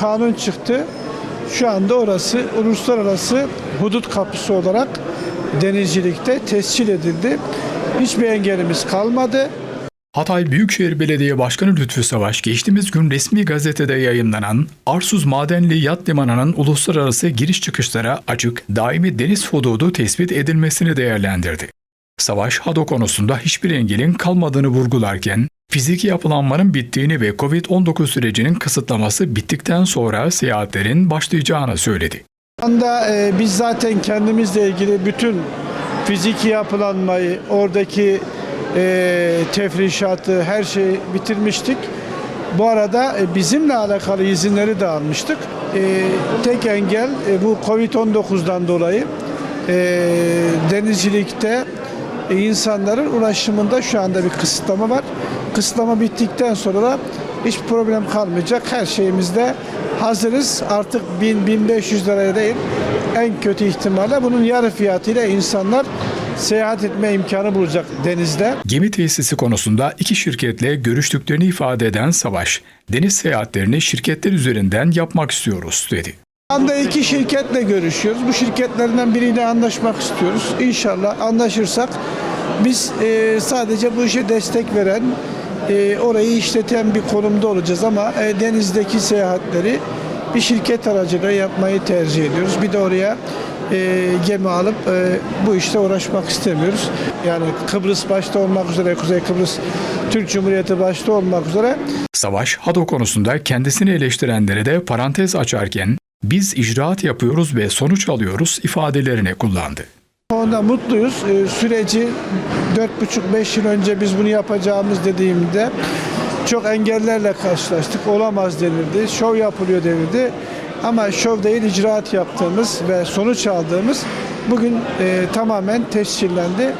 kanun çıktı. Şu anda orası uluslararası hudut kapısı olarak denizcilikte tescil edildi. Hiçbir engelimiz kalmadı. Hatay Büyükşehir Belediye Başkanı Lütfü Savaş geçtiğimiz gün resmi gazetede yayınlanan Arsuz Madenli Yat Limanı'nın uluslararası giriş çıkışlara açık daimi deniz hududu tespit edilmesini değerlendirdi. Savaş, HADO konusunda hiçbir engelin kalmadığını vurgularken, fiziki yapılanmanın bittiğini ve COVID-19 sürecinin kısıtlaması bittikten sonra seyahatlerin başlayacağını söyledi. Şu anda e, biz zaten kendimizle ilgili bütün fiziki yapılanmayı, oradaki e, tefrişatı, her şeyi bitirmiştik. Bu arada e, bizimle alakalı izinleri de almıştık. E, tek engel e, bu Covid-19'dan dolayı e, denizcilikte e, insanların ulaşımında şu anda bir kısıtlama var. Kısıtlama bittikten sonra da hiç problem kalmayacak. Her şeyimizde hazırız. Artık 1000-1500 liraya değil en kötü ihtimalle bunun yarı fiyatıyla insanlar seyahat etme imkanı bulacak denizde. Gemi tesisi konusunda iki şirketle görüştüklerini ifade eden Savaş, deniz seyahatlerini şirketler üzerinden yapmak istiyoruz dedi. Şu anda iki şirketle görüşüyoruz. Bu şirketlerden biriyle anlaşmak istiyoruz. İnşallah anlaşırsak biz e, sadece bu işe destek veren, e, orayı işleten bir konumda olacağız ama e, denizdeki seyahatleri bir şirket aracılığıyla yapmayı tercih ediyoruz. Bir de oraya e, gemi alıp e, bu işte uğraşmak istemiyoruz. Yani Kıbrıs başta olmak üzere, Kuzey Kıbrıs Türk Cumhuriyeti başta olmak üzere Savaş, HADO konusunda kendisini eleştirenlere de parantez açarken, biz icraat yapıyoruz ve sonuç alıyoruz ifadelerini kullandı. Onda mutluyuz. Ee, süreci 4,5-5 yıl önce biz bunu yapacağımız dediğimde çok engellerle karşılaştık. Olamaz denildi. Şov yapılıyor denildi. Ama şov değil icraat yaptığımız ve sonuç aldığımız bugün e, tamamen tescillendi.